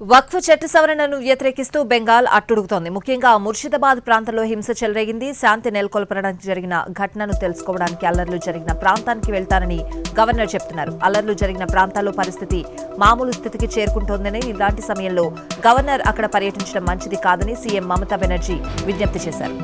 వక్ఫ్ చట్ట సవరణను వ్యతిరేకిస్తూ బెంగాల్ అట్టుడుగుతోంది. ముఖ్యంగా ముర్షిదాబాద్ ప్రాంతంలో హింస చెలరేగింది. శాంతి నెలకొల్పడానికి జరిగిన ఘటనను తెలుసుకోవడానికి అల్లర్లు జరిగిన ప్రాంతానికి వెళ్తానని గవర్నర్ చెప్తున్నారు. అల్లర్లు జరిగిన ప్రాంతాల్లో పరిస్థితి మామూలు స్థితికి చేరుకుంటోందని ఇలాంటి సమయంలో గవర్నర్ అక్కడ పర్యటించడం మంచిది కాదని సీఎం మమతా బెనర్జీ విజ్ఞప్తి చేశారు.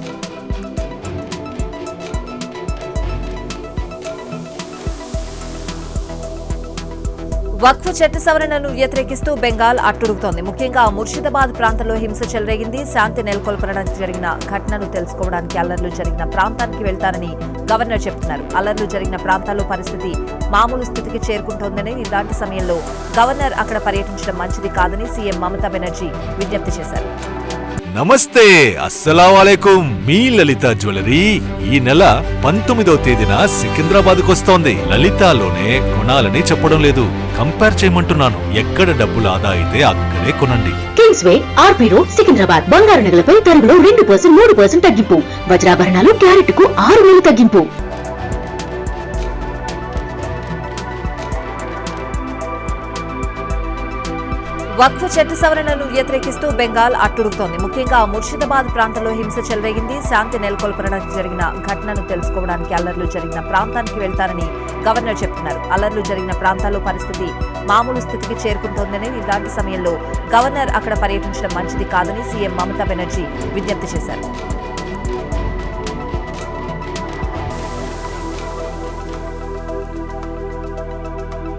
వక్ఫ్ చట్ట సవరణను వ్యతిరేకిస్తూ బెంగాల్ అట్టుడుగుతోంది. ముఖ్యంగా ముర్షిదాబాద్ ప్రాంతంలో హింస చెలరేగింది. శాంతి నెలకొల్పడానికి జరిగిన ఘటనను తెలుసుకోవడానికి అల్లర్లు జరిగిన ప్రాంతానికి వెళ్తానని గవర్నర్ చెప్తున్నారు. అల్లర్లు జరిగిన ప్రాంతాల్లో పరిస్థితి మామూలు స్థితికి చేరుకుంటోందని ఇలాంటి సమయంలో గవర్నర్ అక్కడ పర్యటించడం మంచిది కాదని సీఎం మమతా బెనర్జీ విజ్ఞప్తి చేశారు. నమస్తే అస్సలాం మీ లలిత జ్యువెలరీ ఈ నెల పంతొమ్మిదవ తేదీన సికింద్రాబాద్ వస్తోంది లలితాలోనే కొనాలని చెప్పడం లేదు. కంపేర్ చేయమంటున్నాను. ఎక్కడ డబ్బులు ఆదా అయితే అక్కడే కొనండి. Kingsway RP road Secunderabad. బంగారు నగలపై తరుగులో రెండు పర్సెంట్ మూడు పర్సెంట్ తగ్గింపు. వజ్రాభరణాలు క్యారెట్కు ఆరు వేలు తగ్గింపు. వక్ఫ్ చట్ట సవరణను వ్యతిరేకిస్తూ బెంగాల్ అట్టుడుగుతోంది ముఖ్యంగా ముర్షిదాబాద్ ప్రాంతంలో హింస చెలరేగింది. శాంతి నెలకొల్పడానికి జరిగిన ఘటనను తెలుసుకోవడానికి అల్లర్లు జరిగిన ప్రాంతానికి వెళ్తారని గవర్నర్ చెప్తున్నారు. అల్లర్లు జరిగిన ప్రాంతాల్లో పరిస్థితి మామూలు స్థితికి చేరుకుంటోందని ఇలాంటి సమయంలో గవర్నర్ అక్కడ పర్యటించడం మంచిది కాదని సీఎం మమతా బెనర్జీ విజ్ఞప్తి చేశారు.